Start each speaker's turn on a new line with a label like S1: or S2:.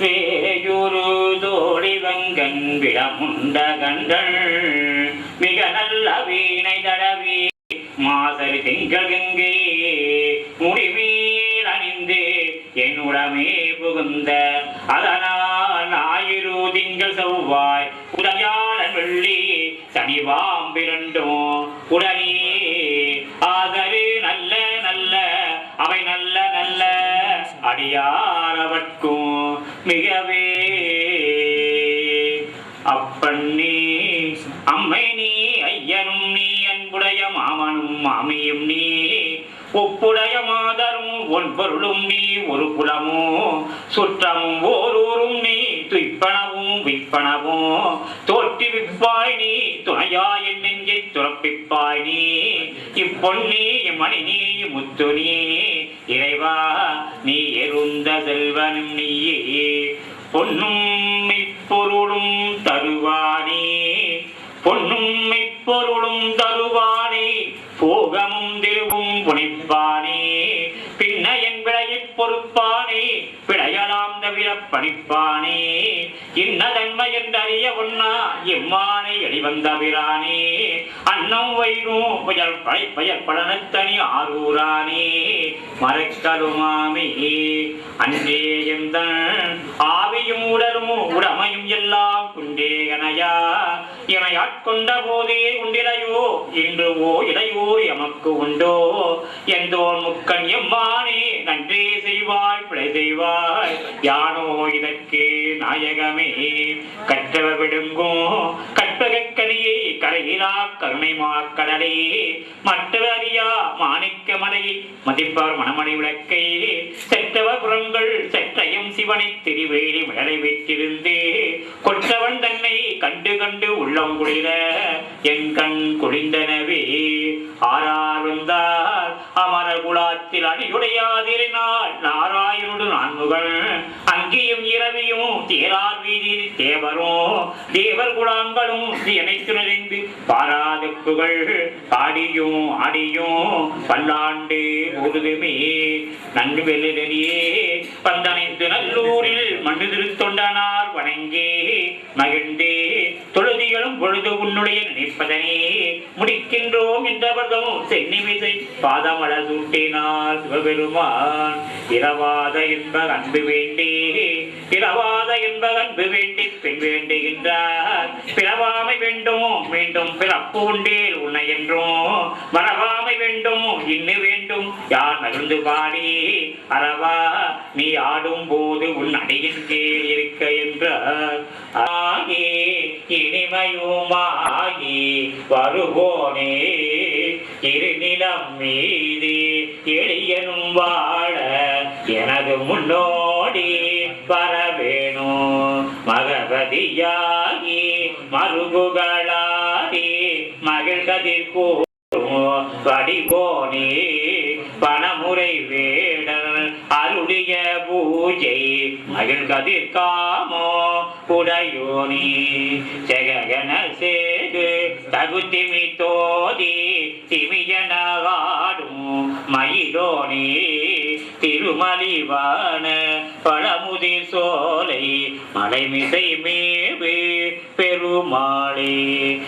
S1: வேயுரு தோழி வங்கன் கண்கள் மிக நல்ல வீணை தடவி மாசரி திங்கள் கங்கை முடிவீர் அணிந்து என்னுடமே புகுந்த அதனால் ஞாயிறு திங்கள் செவ்வாய் உதயாளன் வெள்ளி சனிவாம்பிரண்டும் உடனே அடியாரவர்க்கும் மிகவே. அப்பன் நீ அம்மை நீ ஐயனும் நீ அன்புடைய மாமனும் மாமியும் நீ ஒப்புடைய மாதரும் ஒன்பொருளும் நீ ஒரு குலமும் சுற்றமும் ஓரூரும் நீ துய்ப்பனவும் விற்பனவும் தோற்றி விப்பாய் நீ துணையா என் நெஞ்சை துறப்பிப்பாய் நீ இப்பொன்னி மணி நீ முத்து நீ. இறைவா நீ எருந்த செல்வனும் நீயே. பொன்னும் இப்பொருளும் தருவானே. பொன்னும் இப்பொருளும் தருவானே. போகமும் திருவும் புனிப்பானே. பின்ன என் விளையைப் பொறுப்பானே. பிழையலாம் தவிர படிப்பானே. இன்னதன்மை என்றறிய ஒன்னா இம்மானை எளிவந்தவிரானே அன்னம் வைரும் புயல் படை ஆரூரானே. மறைக்கலுமாமே. அன்றே எந்தன் ஆவியும் உடலும் உடமையும் எல்லாம் குண்டேகனையா என ஆட்கொண்ட போதே உண்டிலையோ இன்றுவோ இடையோ எமக்கு உண்டோ? எந்தோன் முக்கன் எம்மானே நன்றே செய்வாய் பிழை செய்வாய். யானோ இதற்கு நாயகமே கற்றவ விடுங்கோ? கற்பகக்கனியை கரையிலா கருணை மாக்கடலே மற்றவர் அறியா மாணிக்க மலையை மதிப்பார் மணமணி விளக்கை. செற்றவ புறங்கள் செற்றையும் சிவனை திருவேலி மிடலை வைத்திருந்து கொற்றவன் தன்னை கண்டு கண்டு உள்ள உள்ளம் குளிர என் கண் குளிந்தனவே. ஆறார் வந்தார் அமர குலாத்தில் அடியுடையாதிரினால் நாராயணுடு நான்முகள் அங்கேயும் இரவியும் தேரார் வீதி தேவரும் தேவர் குலாங்களும் அனைத்து நிறைந்து பாராதுக்குகள் பாடியும் ஆடியும் பல்லாண்டு முழுதுமே. நன்கு வெள்ளிலேயே பந்தனைத்து நல்லூரில் மண்ணு திருத்தொண்டனார் வணங்கி. உன்னுடைய நினைப்பதனே முடிக்கின்றோம் என்றவர்களும் சென்னிமிசை பாதமல சூட்டினார் சிவபெருமான். இரவாத என்ப அன்பு வேண்டி இரவாத என்ப அன்பு வேண்டி பின் வேண்டுகின்றார். பிறவாமை வேண்டும் மீண்டும் பிறப்பு உண்டேல் உன்னை என்றும். மறவாமை வேண்டும் இன்னு வேண்டும். யார் நகர்ந்து பாடி அறவா நீ ஆடும் போது உன் அடியின் கீழ் இருக்க என்றார். ஆகே இனிமையுமாகி வருவோனே. இருநிலம் மீது எளியனும் வாழ எனது முன்னோடி வரவேணும் மகபதியாகி மருகுகளாடி மகிழ் கூறும் படிபோனே பணமுறை வேடர் அருளிய பூஜை மகிழ்கதிர் காமோ உடையோனி ஜெகன சேது தகுதிமி தோதி திமியனவாடும் மயிலோனி. திருமலிவான பழமுதிர் சோலை மலைமிசை மேவு பெருமாளே.